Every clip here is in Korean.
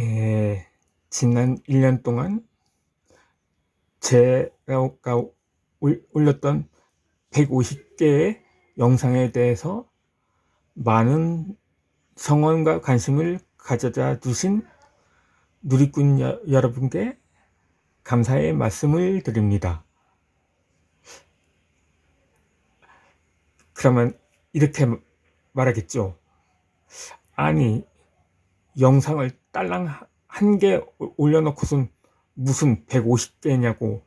에, 지난 1년 동안 제가 올- 올렸던 150개의 영상에 대해서 많은 성원과 관심을 가져다 주신 누리꾼 여, 여러분께 감사의 말씀을 드립니다. 그러면 이렇게 말하겠죠. 아니, 영상을 딸랑 한 개 올려놓고선 무슨 150개냐고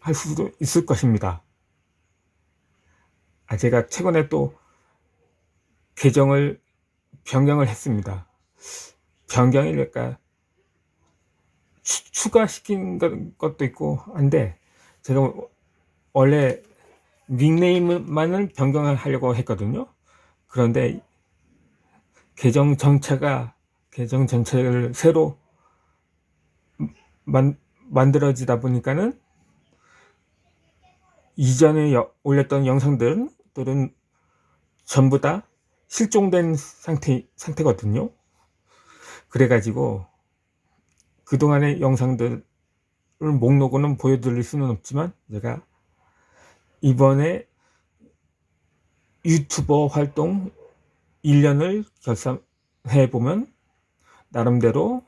할 수도 있을 것입니다. 아, 제가 최근에 또 계정을 변경을 했습니다. 변경이랄까 추, 추가시킨 것- 것도 있고 한데 제가 원래 닉네임만을 변경을 하려고 했거든요. 그런데 계정 전체가 계정 전체를 새로 만, 만들어지다 보니까는 이전에 여- 올렸던 영상들은 들은 전부 다 실종된 상태 상태거든요. 그래가지고 그동안의 영상들을 목록으로는 보여드릴 수는 없지만 제가 이번에 유튜버 활동 1년을 결산해 보면 나름대로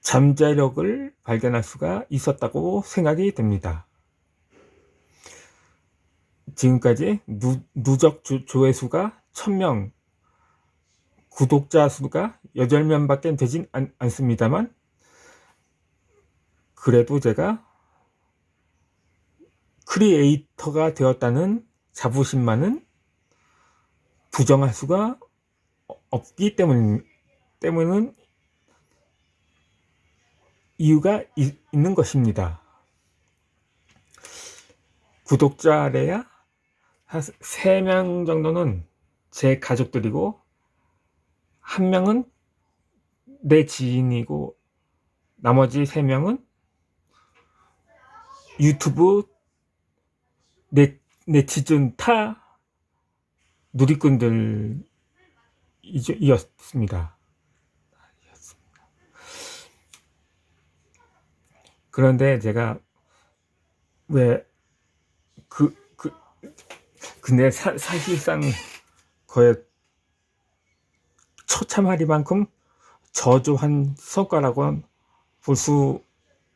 잠재력을 발견할 수가 있었다고 생각이 됩니다. 지금까지 누, 누적 조, 조회수가 1000명, 구독자 수가 8명 밖에 되진 않, 않습니다만 그래도 제가 크리에이터가 되었다는 자부심만은 부정할 수가 없기 때문, 때문은 이유가 이, 있는 것입니다. 구독자래야 한 3명 정도는 제 가족들이고 한 명은 내 지인이고 나머지 3명은 유튜브 네, 네티즌 타 누리꾼들 이었습니다. 그런데 제가 왜 그, 그, 근데 사, 사실상 거의 처참하리만큼 저조한 성과라고 볼 수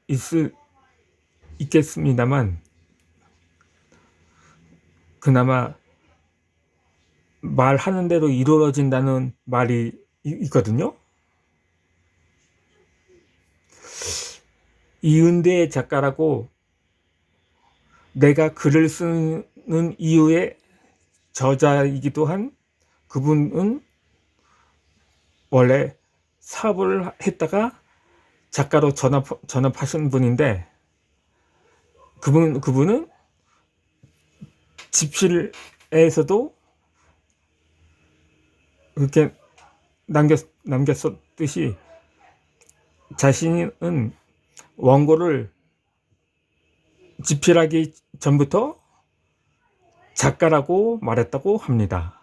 있을, 있겠습니다만 그나마 말하는 대로 이루어진다는 말이 이- 있거든요. 이은대 작가라고 내가 글을 쓰는 이유의 저자이기도 한 그분은 원래 사업을 했다가 작가로 전업, 전업하신 분인데 그분, 그분은 집필에서도 그렇게 남겼, 남겼었듯이 자신은 원고를 집필하기 전부터 작가라고 말했다고 합니다.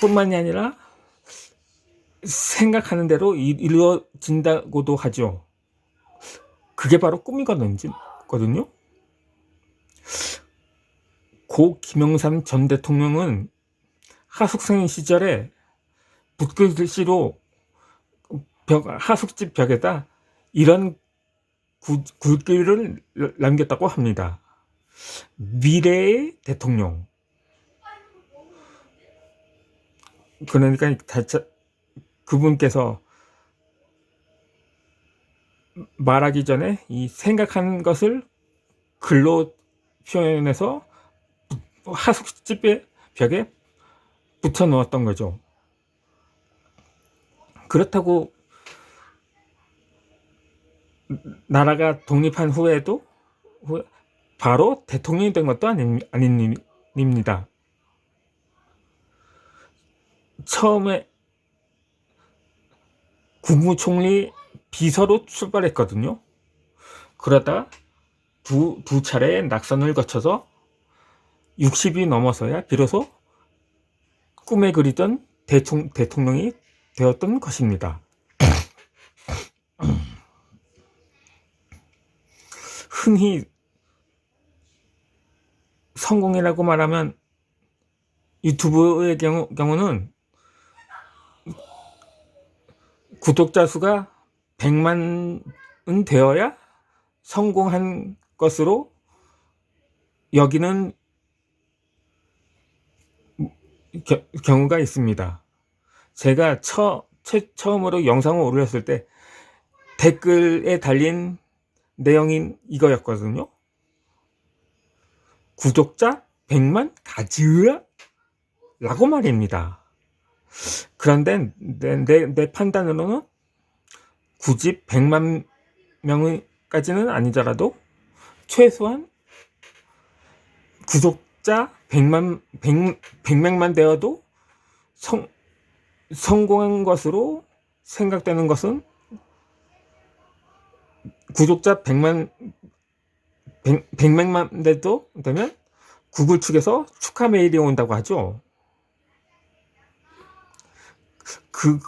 뿐만이 아니라 생각하는 대로 이- 이루어진다고도 하죠. 그게 바로 꿈이거든요. 고 김영삼 전 대통령은 하숙생 시절에 붓글씨로 벽, 하숙집 벽에다 이런 구- 글귀를 남겼다고 합니다. 미래의 대통령. 그러니까 그분께서 말하기 전에 이 생각한 것을 글로 표현해서 하숙집의 벽에 붙여 놓았던 거죠. 그렇다고 나라가 독립한 후에도 후- 바로 대통령이 된 것도 아니, 아닙니다. 처음에 국무총리 비서로 출발했거든요. 그러다 두, 두 차례 낙선을 거쳐서 60이 넘어서야 비로소 꿈에 그리던 대통, 대통령이 되었던 것입니다. 흔히 성공이라고 말하면 유튜브의 경우, 경우는 구독자 수가 100만은 되어야 성공한 것으로 여기는 겨- 경우가 있습니다. 제가 처, 최, 처음으로 영상을 올렸을 때 댓글에 달린 내용인 이거였거든요. 구독자 100만 가즈아? 라고 말입니다. 그런데 내, 내, 내 판단으로는 굳이 100만 명까지는 아니더라도 최소한 구독자 100만, 100, 100명만 되어도 성, 성공한 것으로 생각되는 것은 구독자 100만 100, 100명만 돼도 되면 구글 측에서 축하 메일이 온다고 하죠. 그,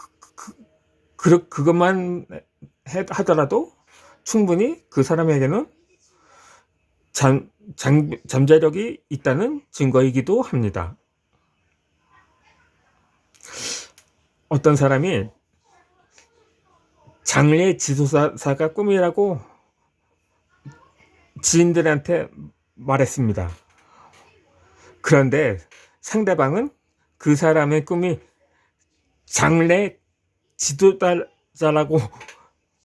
그, 그, 그것만 해- 하더라도 충분히 그 사람에게는 잠, 잠, 잠재력이 있다는 증거이기도 합니다. 어떤 사람이 장래 지도사가 꿈이라고 지인들한테 말했습니다. 그런데 상대방은 그 사람의 꿈이 장래 지도자라고